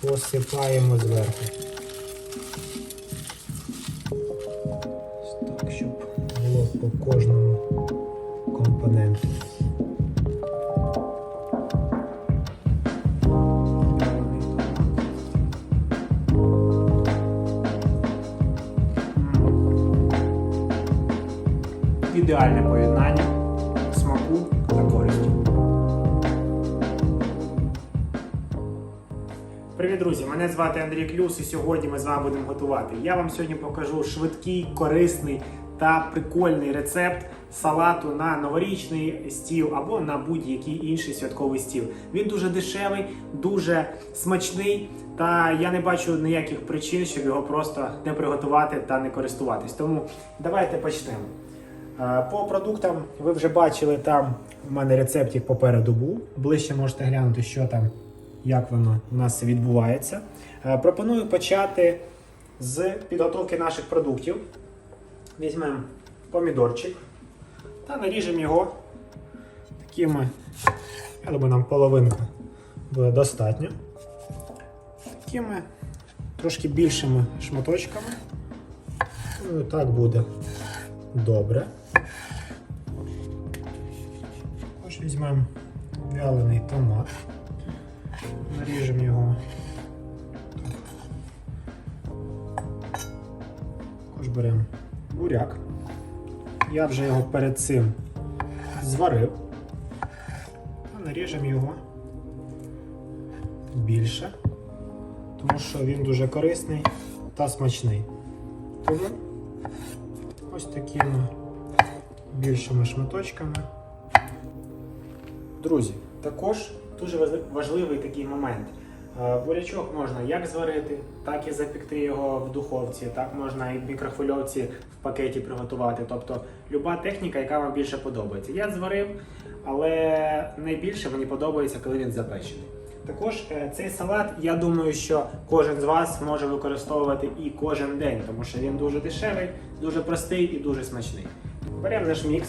посипаємо зверху. Ось Так, щоб було по кожному компоненту. Ідеальне поєднання смаку та користі. Привіт, друзі! Мене звати Андрій Клюс, і сьогодні ми з вами будемо готувати. Я вам сьогодні покажу швидкий, корисний та прикольний рецепт салату на новорічний стіл або на будь-який інший святковий стіл. Він дуже дешевий, дуже смачний, та я не бачу ніяких причин, щоб його просто не приготувати та не користуватись. Тому давайте почнемо. Е, По продуктам ви вже бачили, там у мене рецептик попереду був. Ближче можете глянути, що там, як воно у нас відбувається. Е, Пропоную почати з підготовки наших продуктів. Візьмемо помідорчик та наріжемо його такими, я думаю, нам половинка буде достатньо. Такими трошки більшими шматочками. Ну, так буде добре. Також візьмемо вялений томат, наріжемо його. Також беремо буряк. Я вже його перед цим зварив. Та наріжемо його більше, тому що він дуже корисний та смачний. Тому ось такими більшими шматочками. Друзі, також дуже важливий такий момент. Е, Бурячок можна як зварити, так і запекти його в духовці, так можна і в мікрохвильовці в пакеті приготувати. Тобто люба техніка, яка вам більше подобається. Я зварив, але найбільше мені подобається, коли він запечений. Також е, цей салат, я думаю, що кожен з вас може використовувати і кожен день, тому що він дуже дешевий, дуже простий і дуже смачний. Беремо наш мікс.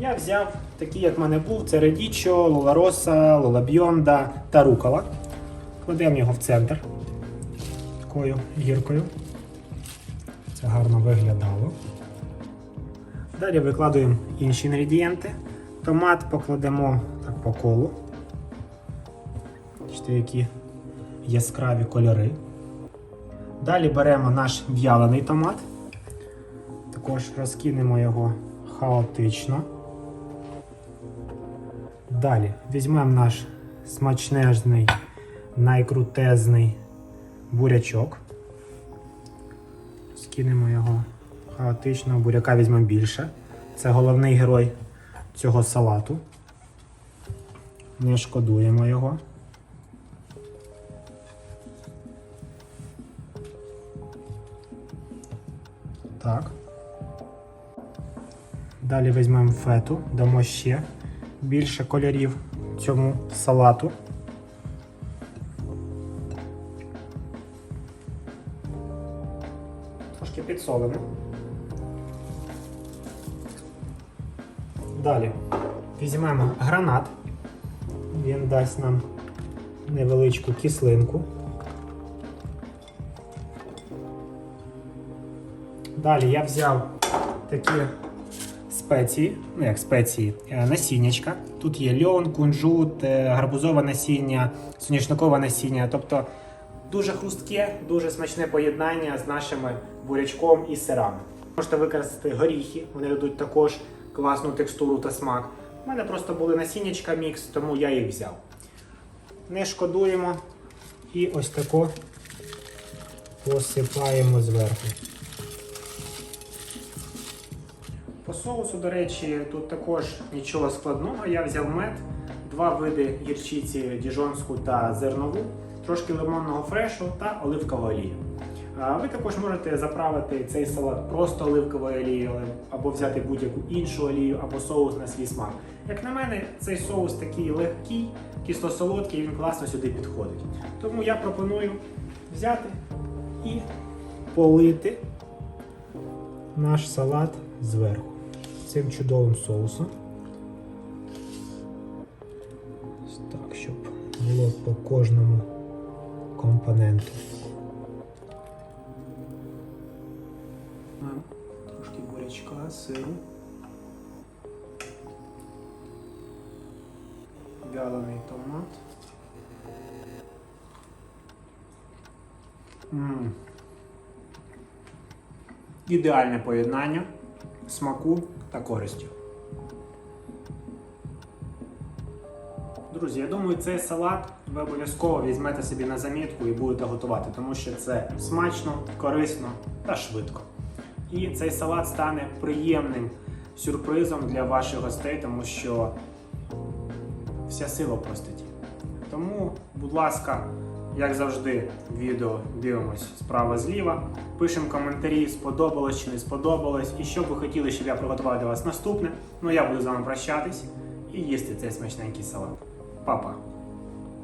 Я взяв такий, як в мене був: це редічо, лолароса, лолабьонда та рукола. Кладемо його в центр такою гіркою. Це гарно виглядало. Далі викладуємо інші інгредієнти. Томат покладемо так по колу. Бачите, які яскраві кольори. Далі беремо наш в'ялений томат. Також розкинемо його хаотично. Далі візьмемо наш смачнезний, найкрутезний бурячок. Скинемо його хаотично, буряка візьмемо більше. Це головний герой цього салату. Не шкодуємо його. Так. Далі візьмемо фету, дамо ще більше кольорів цьому салату. Трошки підсолимо. Далі візьмемо гранат. Він дасть нам невеличку кислинку. Далі я взяв такі спеції, ну як спеції, е, насіннячка. Тут є льон, кунжут, е, гарбузове насіння, соняшникове насіння. Тобто дуже хрустке, дуже смачне поєднання з нашими бурячком і сирами. Можете використати горіхи, вони дадуть також класну текстуру та смак. У мене просто були насіннячка мікс, тому я їх взяв. Не шкодуємо і ось тако посипаємо зверху. Соусу, до речі, тут також нічого складного. Я взяв мед, два види гірчиці діжонську та зернову, трошки лимонного фрешу та оливкову олію. Ви також можете заправити цей салат просто оливковою олією або взяти будь-яку іншу олію або соус на свій смак. Як на мене, цей соус такий легкий, кисло-солодкий, він класно сюди підходить. Тому я пропоную взяти і полити наш салат зверху цим чудовим соусом. Так, щоб було по кожному компоненту. Трошки бурячка, сиру. Вялений томат. Ідеальне поєднання смаку та користі. Друзі, я думаю, цей салат ви обов'язково візьмете собі на замітку і будете готувати, тому що це смачно, корисно та швидко. І цей салат стане приємним сюрпризом для ваших гостей, тому що вся сила простить. Тому, будь ласка, як завжди, відео дивимось справа зліва. Пишемо коментарі, сподобалось чи не сподобалось, і що ви хотіли, щоб я приготував для вас наступне. Ну я буду з вами прощатись і їсти цей смачненький салат. Па-па!